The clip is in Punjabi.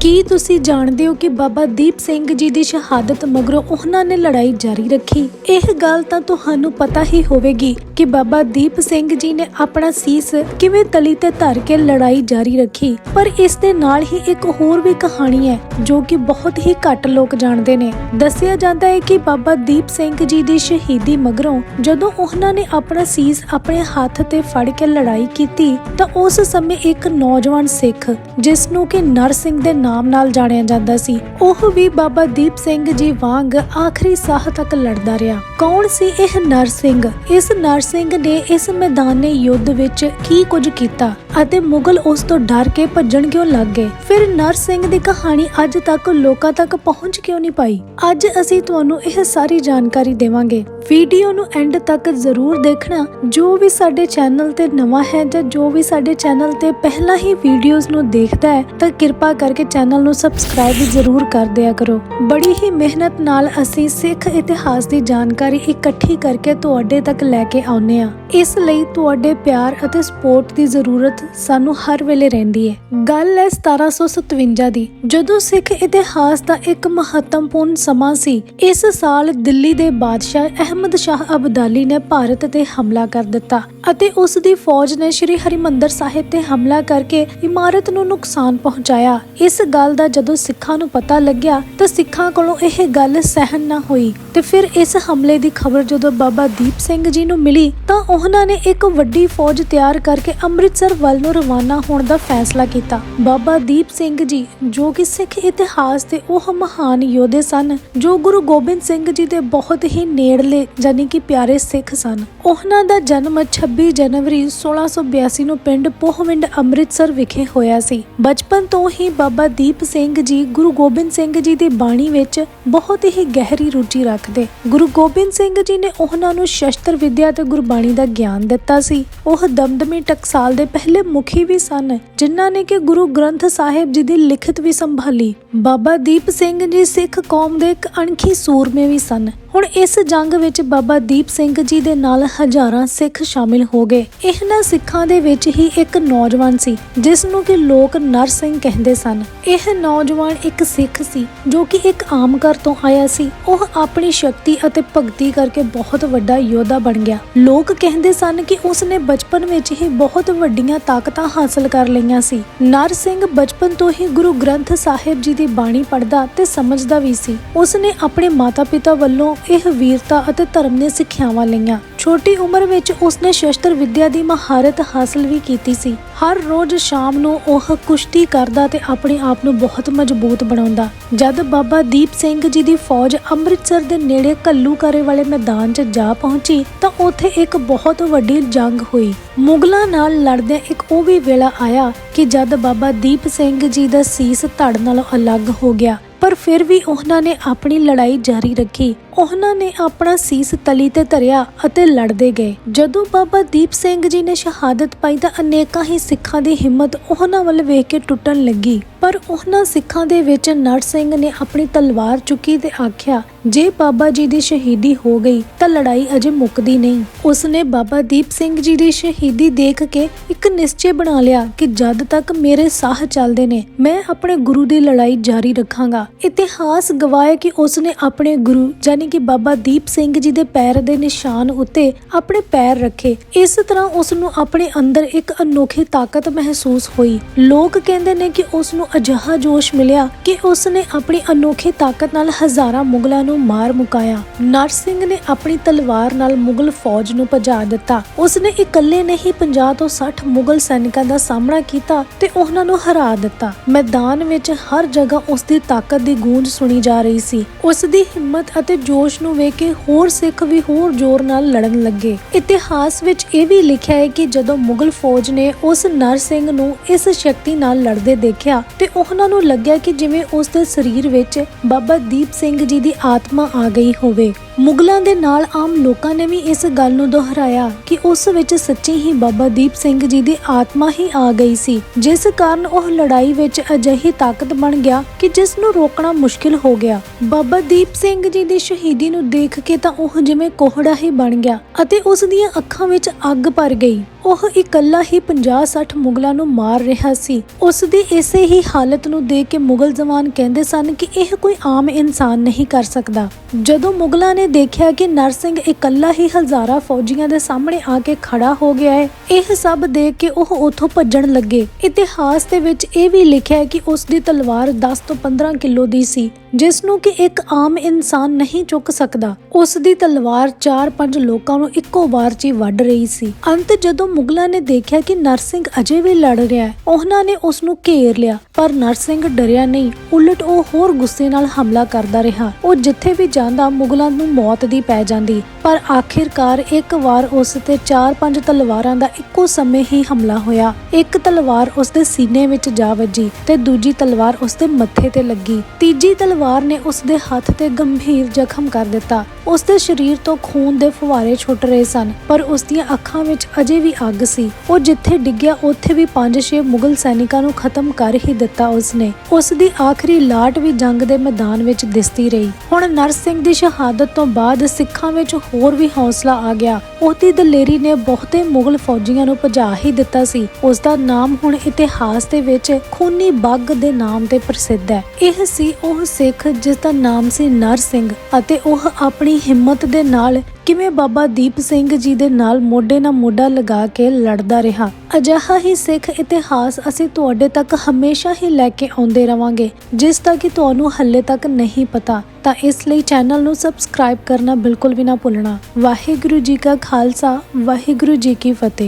ਕੀ ਤੁਸੀਂ ਜਾਣਦੇ ਹੋ ਕਿ ਬਾਬਾ ਦੀਪ ਸਿੰਘ ਜੀ ਦੀ ਸ਼ਹਾਦਤ ਮਗਰੋਂ ਉਹਨਾਂ ਨੇ ਲੜਾਈ ਜਾਰੀ ਰੱਖੀ? ਇਹ ਗੱਲ ਤਾਂ ਤੁਹਾਨੂੰ ਪਤਾ ਹੀ ਹੋਵੇਗੀ ਕਿ ਬਾਬਾ ਦੀਪ ਸਿੰਘ ਜੀ ਨੇ ਆਪਣਾ ਸੀਸ ਕਿਵੇਂ ਤਲੀ ਤੇ ਧਰ ਕੇ ਲੜਾਈ ਜਾਰੀ ਰੱਖੀ। ਪਰ ਇਸ ਦੇ ਨਾਲ ਹੀ ਇੱਕ ਹੋਰ ਵੀ ਕਹਾਣੀ ਹੈ, ਜੋ ਕਿ ਬਹੁਤ ਹੀ ਘੱਟ ਲੋਕ ਜਾਣਦੇ ਨੇ। ਦੱਸਿਆ ਜਾਂਦਾ ਹੈ ਕਿ ਬਾਬਾ ਦੀਪ ਸਿੰਘ ਜੀ ਦੀ ਸ਼ਹੀਦੀ ਮਗਰੋਂ ਜਦੋਂ ਉਹਨਾਂ ਨੇ ਆਪਣਾ ਸੀਸ ਆਪਣੇ ਹੱਥ ਤੇ ਫੜ ਕੇ ਲੜਾਈ ਕੀਤੀ, ਤਾਂ ਉਸ ਸਮੇਂ ਇੱਕ ਨੌਜਵਾਨ ਸਿੱਖ ਜਿਸ ਨੂੰ ਕਿ ਨਰ ਸਿੰਘ ਦੇ ਨਾਮ ਨਾਲ ਜਾਣਿਆ ਜਾਂਦਾ ਸੀ। ਉਹ ਵੀ ਬਾਬਾ ਦੀਪ ਸਿੰਘ ਜੀ ਵਾਂਗ ਆਖਰੀ ਸਾਹ ਤੱਕ ਲੜਦਾ ਰਿਹਾ। ਕੌਣ ਸੀ ਇਹ ਨਰਸਿੰਘ? ਇਸ ਨਰਸਿੰਘ ਨੇ ਇਸ ਮੈਦਾਨੇ ਯੁੱਧ ਵਿੱਚ ਕੀ ਕੁਝ ਕੀਤਾ? ਅਤੇ ਮੁਗਲ ਉਸ ਤੋਂ ਡਰ ਕੇ ਭੱਜਣ ਕਿਉਂ ਲੱਗ ਗਏ? ਫਿਰ ਨਰ ਸਿੰਘ ਦੀ ਕਹਾਣੀ ਅੱਜ ਤੱਕ ਲੋਕਾਂ ਤੱਕ ਪਹੁੰਚ ਕਿਉਂ ਨਹੀਂ ਪਾਈ? ਅੱਜ ਅਸੀਂ ਤੁਹਾਨੂੰ ਇਹ ਸਾਰੀ ਜਾਣਕਾਰੀ ਦੇਵਾਂਗੇ। ਵੀਡੀਓ ਨੂੰ ਐਂਡ ਤੱਕ ਜ਼ਰੂਰ ਦੇਖਣਾ। ਜੋ ਵੀ ਸਾਡੇ ਚੈਨਲ ਤੇ ਨਵਾਂ ਹੈ ਜਾਂ ਜੋ ਵੀ ਸਾਡੇ ਚੈਨਲ ਤੇ ਪਹਿਲਾਂ ਹੀ ਵੀਡੀਓਜ਼ ਨੂੰ ਦੇਖਦਾ ਹੈ, ਤਾਂ ਕਿਰਪਾ ਕਰਕੇ ਚੈਨਲ ਨੂੰ ਸਬਸਕ੍ਰਾਈਬ ਜ਼ਰੂਰ ਕਰ ਦਿਆ ਕਰੋ। ਬੜੀ ਹੀ ਮਿਹਨਤ ਨਾਲ ਅਸੀਂ ਸਿੱਖ ਇਤਿਹਾਸ ਦੀ ਜਾਣਕਾਰੀ ਇਕੱਠੀ ਕਰਕੇ ਤੁਹਾਡੇ ਤੱਕ ਲੈ ਕੇ ਆਉਂਦੇ ਹਾਂ। ਇਸ ਲਈ ਤੁਹਾਡੇ ਪਿਆਰ ਅਤੇ ਸਪੋਰਟ ਦੀ ਜ਼ਰੂਰਤ ਸਾਨੂੰ ਹਰ ਵੇਲੇ ਰਹਿੰਦੀ ਹੈ ਗੱਲ ਹੈ 1757 ਦੀ। ਜਦੋਂ ਸਿੱਖ ਇਤਿਹਾਸ ਦਾ ਇੱਕ ਮਹੱਤਵਪੂਰਨ ਸਮਾਂ ਸੀ, ਇਸ ਸਾਲ ਦਿੱਲੀ ਦੇ ਬਾਦਸ਼ਾਹ ਅਹਿਮਦ ਸ਼ਾਹ ਅਬਦਾਲੀ ਨੇ ਭਾਰਤ ਤੇ ਹਮਲਾ ਕਰ ਦਿੱਤਾ ਅਤੇ ਉਸ ਦੀ ਫੌਜ ਨੇ ਸ੍ਰੀ ਹਰਿਮੰਦਰ ਸਾਹਿਬ ਤੇ ਹਮਲਾ ਕਰਕੇ ਇਮਾਰਤ ਨੂੰ ਨੁਕਸਾਨ ਪਹੁੰਚਾਇਆ। ਇਸ ਗੱਲ ਦਾ ਜਦੋਂ ਸਿੱਖਾਂ ਨੂੰ ਪਤਾ ਲੱਗਿਆ, ਤਾਂ ਸਿੱਖਾਂ ਕੋਲੋਂ ਇਹ ਗੱਲ ਸਹਿਨ ਨਾ ਹੋਈ। ਤੇ ਫਿਰ ਇਸ ਹਮਲੇ ਦੀ ਖਬਰ ਜਦੋਂ ਬਾਬਾ ਦੀਪ ਸਿੰਘ ਜੀ ਨੂੰ ਮਿਲੀ, ਤਾਂ ਉਹਨਾਂ ਨੇ ਇੱਕ ਵੱਡੀ ਫੌਜ ਤਿਆਰ ਕਰਕੇ ਅੰਮ੍ਰਿਤਸਰ ਵੱਲ ਨੂੰ ਰਵਾਨਾ ਹੋਣ ਦਾ ਫੈਸਲਾ ਕੀਤਾ। ਬਾਬਾ ਦੀਪ ਸਿੰਘ ਜੀ, ਜੋ ਕਿ ਸਿੱਖ ਇਤਿਹਾਸ ਦੇ ਉਹ ਮਹਾਨ ਯੋਧੇ ਸਨ, ਜੋ ਗੁਰੂ ਗੋਬਿੰਦ ਸਿੰਘ ਜੀ ਦੇ ਬਹੁਤ ਹੀ ਨੇੜਲੇ ਜਾਨੀ ਕਿ ਪਿਆਰੇ ਸਿੱਖ ਸਨ। ਉਹਨਾਂ ਦਾ ਜਨਮ 26 ਜਨਵਰੀ 1682 ਨੂੰ ਪਿੰਡ ਪੋਹਵਿੰਡ, ਅੰਮ੍ਰਿਤਸਰ ਵਿਖੇ ਹੋਇਆ ਸੀ। ਬਚਪਨ ਤੋਂ ਹੀ ਬਾਬਾ ਦੀਪ ਸਿੰਘ ਜੀ ਗੁਰੂ ਗੋਬਿੰਦ ਸਿੰਘ ਜੀ ਦੀ ਬਾਣੀ ਵਿੱਚ ਬਹੁਤ ਹੀ ਗਹਿਰੀ ਰੁਚੀ ਰੱਖਦੇ। ਗੁਰੂ ਗੋਬਿੰਦ ਸਿੰਘ ਜੀ ਨੇ ਉਹਨਾਂ ਨੂੰ ਸ਼ਸਤਰ ਵਿਦਿਆ ਤੇ ਗੁਰਬਾਣੀ ਦਾ ਗਿਆਨ ਦਿੱਤਾ ਸੀ। ਉਹ ਦਮਦਮੀ ਟਕਸਾਲ ਦੇ ਪਹਿਲੇ ਮੁਖੀ ਵੀ ਸਨ, ਜਿਨ੍ਹਾਂ ਨੇ ਕਿ ਗੁਰੂ ਗ੍ਰੰਥ ਸਾਹਿਬ ਜੀ ਦੀ ਲਿਖਤ ਵੀ ਸੰਭਾਲੀ। ਬਾਬਾ ਦੀਪ ਸਿੰਘ ਜੀ ਸਿੱਖ ਕੌਮ ਦੇ ਇੱਕ ਅਣਖੀ ਸੂਰਮੇ ਵੀ ਸਨ। ਹੁਣ ਇਸ ਜੰਗ ਵਿੱਚ ਬਾਬਾ ਦੀਪ ਸਿੰਘ ਜੀ ਦੇ ਨਾਲ ਹਜ਼ਾਰਾਂ ਸਿੱਖ ਸ਼ਾਮਿਲ ਹੋ ਗਏ। ਇਹਨਾਂ ਸਿੱਖਾਂ ਦੇ ਵਿੱਚ ਹੀ ਇੱਕ ਨੌਜਵਾਨ ਸੀ, ਜਿਸ ਨੂੰ ਕਿ ਲੋਕ ਨਰ ਸਿੰਘ ਕਹਿੰਦੇ ਸਨ। ਇਹ ਨੌਜਵਾਨ ਇੱਕ ਸਿੱਖ ਸੀ, ਜੋ ਕਿ ਇੱਕ ਆਮ ਘਰ ਤੋਂ ਆਇਆ ਸੀ। ਉਹ ਆਪਣੀ ਸ਼ਕਤੀ ਅਤੇ ਭਗਤੀ ਕਰਕੇ ਬਹੁਤ ਵੱਡਾ ਯੋਧਾ ਬਣ ਗਿਆ। ਲੋਕ ਕਹਿੰਦੇ ਸਨ ਕਿ ਉਸ ਨੇ ਬਚਪਨ ਵਿੱਚ ਹੀ ਬਹੁਤ ਵੱਡੀਆਂ ਤਾਕਤਾਂ ਹਾਸਲ ਕਰ ਲਈਆਂ ਸੀ। ਨਰ ਸਿੰਘ ਬਚਪਨ ਤੋਂ ਹੀ ਗੁਰੂ ਗ੍ਰੰਥ ਸਾਹਿਬ ਜੀ ਦੀ ਬਾਣੀ ਪੜ੍ਹਦਾ ਤੇ ਸਮਝਦਾ ਵੀ ਸੀ। ਉਸ ਨੇ ਆਪਣੇ ਮਾਤਾ-ਪਿਤਾ ਵੱਲੋਂ ਇਹ ਵੀਰਤਾ ਅਤੇ ਧਰਮ ਦੀਆਂ ਸਿੱਖਿਆਵਾਂ ਲਈਆਂ। ਛੋਟੀ ਉਮਰ ਵਿੱਚ ਉਸਨੇ ਸ਼ਸਤਰ ਵਿੱਦਿਆ ਦੀ ਮਹਾਰਤ ਹਾਸਲ ਵੀ ਕੀਤੀ ਸੀ। ਹਰ ਰੋਜ਼ ਸ਼ਾਮ ਨੂੰ ਉਹ ਕੁਸ਼ਤੀ ਕਰਦਾ ਤੇ ਆਪਣੇ ਆਪ ਨੂੰ ਬਹੁਤ ਮਜ਼ਬੂਤ ਬਣਾਉਂਦਾ। ਜਦ ਬਾਬਾ ਦੀਪ ਸਿੰਘ ਜੀ ਦੀ ਫੌਜ ਅੰਮ੍ਰਿਤਸਰ ਦੇ ਨੇੜੇ ਕੱਲੂਕਾਰੇ ਵਾਲੇ ਮੈਦਾਨ 'ਚ ਜਾ ਪਹੁੰਚੀ ਤਾਂ ਉੱਥੇ ਇੱਕ ਬਹੁਤ ਵੱਡੀ ਜੰਗ ਹੋਈ। ਮੁਗਲਾਂ ਨਾਲ ਲੜਦਿਆਂ ਇੱਕ ਉਹ ਵੀ ਵੇਲਾ ਆਇਆ ਕਿ ਜਦ ਬਾਬਾ ਦੀਪ ਸਿੰਘ ਜੀ ਦਾ ਸੀਸ ਧੜ ਨਾਲੋਂ ਅਲੱਗ ਹੋ ਗਿਆ, ਪਰ ਫਿਰ ਵੀ ਉਹਨਾਂ ਨੇ ਆਪਣੀ ਲੜਾਈ ਜਾਰੀ ਰੱਖੀ। ਉਹਨਾਂ ਨੇ ਆਪਣਾ ਸੀਸ ਤਲੀ ਤੇ ਧਰਿਆ ਅਤੇ ਲੜਦੇ ਗਏ। ਜਦੋਂ ਬਾਬਾ ਦੀਪ ਸਿੰਘ ਜੀ ਨੇ ਸ਼ਹਾਦਤ ਪਾਈ ਤਾਂ ਅਨੇਕਾਂ ਹੀ ਸਿੱਖਾਂ ਦੀ ਹਿੰਮਤ ਉਹਨਾਂ ਵੱਲ ਵੇਖ ਕੇ ਟੁੱਟਣ ਲੱਗੀ। ਪਰ ਉਹਨਾਂ ਸਿੱਖਾਂ ਦੇ ਵਿੱਚ ਨਰ ਸਿੰਘ ਨੇ ਆਪਣੀ ਤਲਵਾਰ ਚੁੱਕੀ ਤੇ ਆਖਿਆ, ਜੇ ਬਾਬਾ ਜੀ ਦੀ ਸ਼ਹੀਦੀ ਹੋ ਗਈ, ਤਾਂ ਲੜਾਈ ਅਜੇ ਮੁੱਕਦੀ ਨਹੀਂ। ਉਸਨੇ ਬਾਬਾ ਦੀਪ ਸਿੰਘ ਜੀ ਦੀ ਸ਼ਹੀਦੀ ਦੇਖ ਕੇ ਇੱਕ ਨਿਸ਼ਚੈ ਬਣਾ ਲਿਆ ਕਿ ਜਦ ਤੱਕ ਮੇਰੇ ਸਾਹ ਚੱਲਦੇ ਨੇ, ਮੈਂ ਆਪਣੇ ਗੁਰੂ ਦੀ ਲੜਾਈ ਜਾਰੀ ਰੱਖਾਂਗਾ। ਇਤਿਹਾਸ ਗਵਾਏ ਕਿ ਉਸਨੇ ਆਪਣੇ ਗੁਰੂ ਜਾਨੀ ਕਿ ਬਾਬਾ ਦੀਪ ਸਿੰਘ ਜੀ ਦੇ ਪੈਰ ਦੇ ਨਿਸ਼ਾਨ ਉੱਤੇ ਆਪਣੇ ਪੈਰ ਰੱਖੇ। ਇਸ ਤਰ੍ਹਾਂ ਉਸ ਨੂੰ ਆਪਣੇ ਅੰਦਰ ਇੱਕ ਅਨੋਖੀ ਤਾਕਤ ਮਹਿਸੂਸ ਹੋਈ। ਲੋਕ ਕਹਿੰਦੇ ਨੇ ਕਿ ਉਸ ਨੂੰ ਅਜਿਹਾ ਜੋਸ਼ ਮਿਲਿਆ ਕਿ ਉਸ ਨੇ ਆਪਣੀ ਅਨੋਖੀ ਤਾਕਤ ਨਾਲ ਹਜ਼ਾਰਾਂ ਮੁਗਲਾਂ ਨੂੰ ਮਾਰ ਮੁਕਾਇਆ। ਨਰ ਸਿੰਘ ਨੇ ਆਪਣੀ ਤਲਵਾਰ ਨਾਲ ਮੁਗਲ ਫੌਜ ਨੂੰ ਭਜਾ ਦਿੱਤਾ। ਉਸ ਨੇ ਇਕੱਲੇ ਨਹੀਂ 50 ਤੋਂ 60 ਮੁਗਲ ਸੈਨਿਕਾਂ ਦਾ ਸਾਹਮਣਾ ਕੀਤਾ ਤੇ ਉਹਨਾਂ ਨੂੰ ਹਰਾ ਦਿੱਤਾ। ਮੈਦਾਨ ਵਿੱਚ ਹਰ ਜਗ੍ਹਾ ਉਸ ਦੀ ਤਾਕਤ ਦੀ ਗੂੰਜ ਸੁਣੀ ਜਾ ਰਹੀ ਸੀ। ਉਸ ਦੀ ਹਿੰਮਤ ਅਤੇ ਜੋ ਜੋਸ਼ ਨੂੰ ਵੇਖ ਕੇ ਹੋਰ ਸਿੱਖ ਵੀ ਹੋਰ ਜ਼ੋਰ ਨਾਲ ਲੜਨ ਲੱਗੇ। ਇਤਿਹਾਸ ਵਿੱਚ ਇਹ ਵੀ ਲਿਖਿਆ ਹੈ ਕਿ ਜਦੋਂ ਮੁਗਲ ਫੌਜ ਨੇ ਉਸ ਨਰ ਸਿੰਘ ਨੂੰ ਇਸ ਸ਼ਕਤੀ ਨਾਲ ਲੜਦੇ ਦੇਖਿਆ ਤੇ ਉਹਨਾਂ ਨੂੰ ਲੱਗਿਆ ਕਿ ਜਿਵੇਂ ਉਸ ਦੇ ਸਰੀਰ ਵਿੱਚ ਬਾਬਾ ਦੀਪ ਸਿੰਘ ਜੀ ਦੀ ਆਤਮਾ ਆ ਗਈ ਹੋਵੇ। ਮੁਗਲਾਂ ਦੇ ਨਾਲ ਆਮ ਲੋਕਾਂ ਨੇ ਵੀ ਇਸ ਗੱਲ ਨੂੰ ਦੁਹਰਾਇਆ ਕਿ ਉਸ ਵਿੱਚ ਸੱਚੀ ਹੀ ਬਾਬਾ ਦੀਪ ਸਿੰਘ ਜੀ ਦੀ ਆਤਮਾ ਹੀ ਆ ਗਈ ਸੀ, ਜਿਸ ਕਾਰਨ ਉਹ ਲੜਾਈ ਵਿੱਚ ਅਜਿਹੀ ਤਾਕਤ ਬਣ ਗਿਆ ਕਿ ਜਿਸ ਨੂੰ ਰੋਕਣਾ ਮੁਸ਼ਕਿਲ ਹੋ ਗਿਆ। ਬਾਬਾ ਦੀਪ ਸਿੰਘ ਜੀ ਦੀ ਸ਼ਹੀਦੀ ਨੂੰ ਦੇਖ ਕੇ ਤਾਂ ਉਹ ਜਿਵੇਂ ਕੋਹੜਾ ਹੀ ਬਣ ਗਿਆ ਅਤੇ ਉਸ ਦੀਆਂ ਅੱਖਾਂ ਵਿੱਚ ਅੱਗ ਭਰ ਗਈ। ਉਹ ਇਕੱਲਾ ਹੀ 50-60 ਮੁਗਲਾਂ ਨੂੰ ਮਾਰ ਰਿਹਾ ਸੀ। ਉਸ ਦੀ ਇਸੇ ਹੀ ਹਾਲਤ ਨੂੰ ਦੇਖ ਕੇ ਮੁਗਲ ਜਵਾਨ ਕਹਿੰਦੇ ਸਨ ਕਿ ਇਹ ਕੋਈ ਆਮ ਇਨਸਾਨ ਨਹੀਂ ਕਰ ਸਕਦਾ। ਜਦੋਂ ਮੁਗਲਾਂ ਨੇ ਦੇਖਿਆ ਕਿ ਨਰਸਿੰਘ ਇਕੱਲਾ ਹੀ ਹਜ਼ਾਰਾਂ ਫੌਜੀਆਂ ਦੇ ਸਾਹਮਣੇ ਆ ਕੇ ਖੜਾ ਹੋ ਗਿਆ ਹੈ, ਇਹ ਸਭ ਦੇਖ ਕੇ ਉਹ ਉੱਥੋਂ ਭੱਜਣ ਲੱਗੇ। ਇਤਿਹਾਸ ਦੇ ਵਿੱਚ ਇਹ ਵੀ ਲਿਖਿਆ ਹੈ ਕਿ ਉਸ ਦੀ ਤਲਵਾਰ 10 ਤੋਂ 15 ਕਿਲੋ ਦੀ ਸੀ। ਜਿਸ ਨੂੰ ਕਿ ਇੱਕ ਆਮ ਇਨਸਾਨ ਨਹੀਂ ਚੁੱਕ ਸਕਦਾ। ਉਸ ਦੀ ਤਲਵਾਰ 4-5 ਲੋਕਾਂ ਨੂੰ ਇੱਕੋ ਵਾਰ 'ਚ ਵੱਢ ਰਹੀ ਸੀ। ਅੰਤ ਜਦੋਂ ਮੁਗਲਾਂ ਨੇ ਦੇਖਿਆ ਕਿ ਨਰਸਿੰਘ ਅਜੇ ਵੀ ਲੜ ਰਿਹਾ ਹੈ, ਉਹਨਾਂ ਨੇ ਉਸ ਨੂੰ ਘੇਰ ਲਿਆ। ਪਰ ਨਰਸਿੰਘ ਡਰਿਆ ਨਹੀਂ, ਉਲਟ ਉਹ ਹੋਰ ਗੁੱਸੇ ਨਾਲ ਹਮਲਾ ਕਰਦਾ ਰਿਹਾ। ਉਹ ਜਿੱਥੇ ਵੀ ਜਾਂਦਾ, ਮੁਗਲਾਂ ਨੂੰ ਮੌਤ ਦੀ ਪੈ ਜਾਂਦੀ। ਪਰ ਆਖਿਰਕਾਰ ਇੱਕ ਵਾਰ ਉਸ ਤੇ 4-5 ਤਲਵਾਰਾਂ ਦਾ ਇੱਕੋ ਸਮੇਂ ਹੀ ਹਮਲਾ ਹੋਇਆ। ਇੱਕ ਤਲਵਾਰ ਉਸ ਦੇ ਸੀਨੇ ਵਿੱਚ ਜਾ ਵੱਜੀ ਤੇ ਦੂਜੀ ਤਲਵਾਰ ਉਸ ਦੇ ਮੱਥੇ ਤੇ ਲੱਗੀ। ਤੀਜੀ ਤਲਵਾਰ ਵਾਰ ਨੇ ਉਸ ਦੇ ਹੱਥ ਤੇ ਗੰਭੀਰ ਜ਼ਖਮ ਕਰ ਦਿੱਤਾ। ਉਸ ਦੇ ਸਰੀਰ ਤੋਂ ਖੂਨ ਦੇ ਫੁਹਾਰੇ ਛੁੱਟ ਰਹੇ ਸਨ, ਪਰ ਉਸ ਦੀਆਂ ਅੱਖਾਂ ਵਿੱਚ ਅਜੇ ਵੀ ਅੱਗ ਸੀ। ਉਹ ਜਿੱਥੇ ਡਿੱਗਿਆ, ਉੱਥੇ ਵੀ 5-6 ਮੁਗਲ ਸੈਨਿਕਾਂ ਨੂੰ ਖਤਮ ਕਰ ਹੀ ਦਿੱਤਾ ਉਸਨੇ। ਉਸ ਦੀ ਆਖਰੀ ਲਾਟ ਵੀ ਜੰਗ ਦੇ ਮੈਦਾਨ ਵਿੱਚ ਦਿਸਦੀ ਰਹੀ। ਹੁਣ ਨਰਸ ਸਿੰਘ ਦੀ ਸ਼ਹਾਦਤ ਤੋਂ ਬਾਅਦ ਸਿੱਖਾਂ ਵਿੱਚ ਹੋਰ ਵੀ ਹੌਸਲਾ ਆ ਗਿਆ। ਉਹਦੀ ਦਲੇਰੀ ਨੇ ਬਹੁਤੇ ਮੁਗਲ ਫੌਜੀਆਂ ਨੂੰ ਭਜਾ ਹੀ ਦਿੱਤਾ ਸੀ। ਉਸ ਦਾ ਨਾਮ ਹੁਣ ਇਤਿਹਾਸ ਦੇ ਵਿੱਚ ਖੂਨੀ ਬੱਗ ਦੇ ਨਾਮ ਤੇ ਪ੍ਰਸਿੱਧ ਹੈ। ਇਹ ਸੀ ਉਹ ਸਿੱਖ ਜਿਸ ਦਾ ਨਾਮ ਸੀ ਨਰ ਸਿੰਘ ਅਤੇ ਉਹ ਆਪਣੀ ਹਿੰਮਤ ਦੇ ਨਾਲ ਕਿਵੇਂ ਬਾਬਾ ਦੀਪ ਸਿੰਘ ਜੀ ਦੇ ਨਾਲ ਮੋਢੇ ਨਾਲ ਮੋਢਾ ਲਗਾ ਕੇ ਲੜਦਾ ਰਿਹਾ। ਅਜਿਹਾ ਹੀ ਸਿੱਖ ਇਤਿਹਾਸ ਅਸੀਂ ਤੁਹਾਡੇ ਤੱਕ ਹਮੇਸ਼ਾ ਹੀ ਲੈ ਕੇ ਆਉਂਦੇ ਰਵਾਂਗੇ। ਜਿਸ ਦਾ ਕਿ ਤੁਹਾਨੂੰ ਹੱਲੇ ਤੱਕ ਨਹੀਂ ਪਤਾ, ਤਾਂ ਇਸ ਲਈ ਚੈਨਲ ਨੂੰ ਸਬਸਕ੍ਰਾਈਬ ਕਰਨਾ ਬਿਲਕੁਲ ਵੀ ਨਾ ਭੁੱਲਣਾ। ਵਾਹਿਗੁਰੂ ਜੀ ਕਾ ਖਾਲਸਾ, ਵਾਹਿਗੁਰੂ ਜੀ ਕੀ ਫਤਿਹ।